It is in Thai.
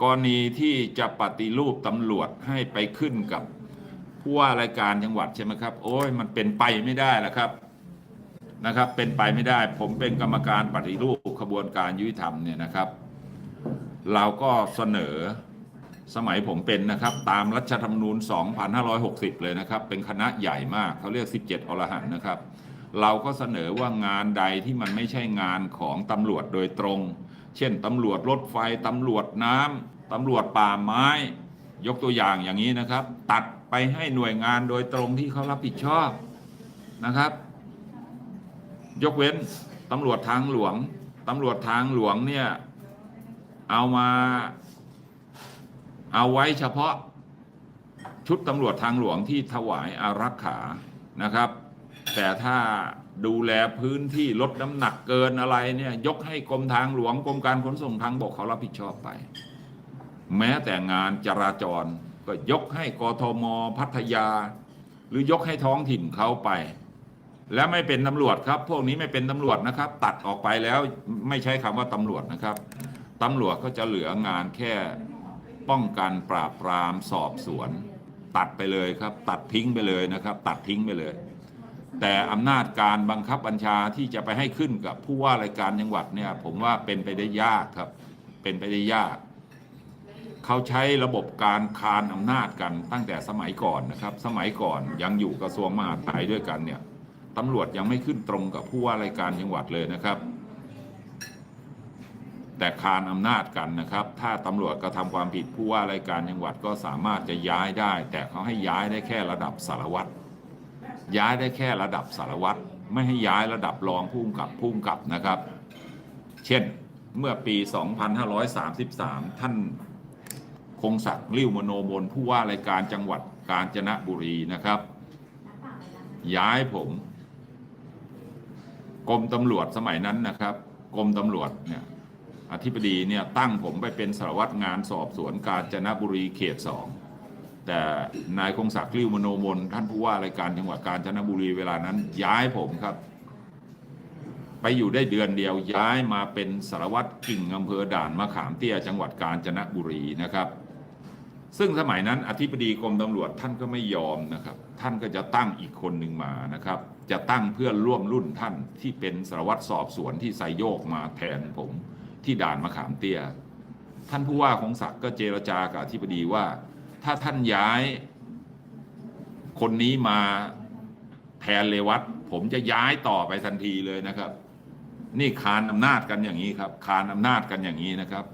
กรณีที่จะปฏิรูปตำรวจให้ไปขึ้นกับผู้ว่ารายการจังหวัดใช่ไหมครับ โอ้ยมันเป็นไปไม่ได้แล้วครับนะครับ เป็นไปไม่ได้ ผมเป็นกรรมการปฏิรูปขบวนการยุติธรรมเนี่ยนะครับ เราก็เสนอสมัยผมเป็นนะครับ ตามรัฐธรรมนูญ 2560 เลยนะครับ เป็นคณะใหญ่มากเขาเรียก 17 อรหันนะครับ เราก็เสนอว่างานใดที่มันไม่ใช่งานของตำรวจโดยตรง เช่นตำรวจรถไฟตำรวจน้ำตำรวจป่าไม้ ยกตัวอย่างอย่างนี้นะครับ ตัดไปให้หน่วยงานโดยตรงที่เขารับผิดชอบนะครับ ยกเว้นตำรวจทางหลวงตำรวจทางหลวงเนี่ยเอามาเอาไว้เฉพาะชุดตำรวจทางหลวงที่ถวายอารักขานะครับ แต่ถ้าดูแลพื้นที่ลดน้ำหนักเกินอะไรเนี่ยยกให้กรมทางหลวงกรมการขนส่งทางบกเขารับผิดชอบไป แม้แต่งานจราจรก็ยกให้กทม พัทยา หรือยกให้ท้องถิ่นเขาไป และไม่เป็นตำรวจครับ พวกนี้ไม่เป็นตำรวจนะครับ ตัดออกไปแล้วไม่ใช้คำว่าตำรวจนะครับตำรวจก็จะเหลืองานแค่ป้องกันปราบปรามสอบสวน ตัดไปเลยครับ ตัดทิ้งไปเลยนะครับ ตัดทิ้งไปเลย แต่อำนาจการบังคับบัญชาที่จะไปให้ขึ้นกับผู้ว่ารายการจังหวัดเนี่ยผมว่าเป็นไปได้ยากครับ เป็นไปได้ยาก เขาใช้ระบบการคานอำนาจกันตั้งแต่สมัยก่อนนะครับ สมัยก่อนยังอยู่กระทรวงมหาดไทยด้วยกันเนี่ยตำรวจยังไม่ขึ้นตรงกับผู้ว่ารายการจังหวัดเลยนะครับ แต่คานอำนาจกันนะครับ ถ้าตำรวจกระทำความผิดผู้ว่ารายการจังหวัดก็สามารถจะย้ายได้ แต่เขาให้ย้ายได้แค่ระดับสารวัตร ย้ายได้แค่ระดับสารวัตรไม่ให้ย้ายระดับรองผู้กำกับผู้กำกับนะครับ เช่นเมื่อปี 2533 ท่านคงศักดิ์ริ้วมโนมนผู้ว่ารายการจังหวัดกาญจนบุรีนะครับ ย้ายผมกรมตำรวจสมัยนั้นนะครับกรมตำรวจเนี่ยอธิบดีเนี่ยตั้งผมไปเป็นสารวัตรงานสอบสวนกาญจนบุรีเขตสอง แต่นายคงศักดิ์ริ้วมโนมนท่านผู้ว่ารายการจังหวัดกาญจนบุรีเวลานั้น ย้ายผมครับ ไปอยู่ได้เดือนเดียวย้ายมาเป็นสารวัตรกิ่งอำเภอด่านมะขามเตี้ยจังหวัดกาญจนบุรีนะครับ ซึ่งสมัยนั้นอธิบดีกรมตำรวจท่านก็ไม่ยอมนะครับ ท่านก็จะตั้งอีกคนหนึ่งมานะครับ จะตั้งเพื่อนร่วมรุ่นท่านที่เป็นสารวัตรสอบสวนที่ไซโยกมาแทนผมที่ด่านมะขามเตี้ย ท่านผู้ว่าของศักดิ์ก็เจรจากับอธิบดีว่า ถ้าท่านย้าย คนนี้มาแทนเลวัตผมจะย้ายต่อไปทันทีเลยนะครับ นี่คานอำนาจกันอย่างนี้ครับ คานอำนาจกันอย่างนี้นะครับ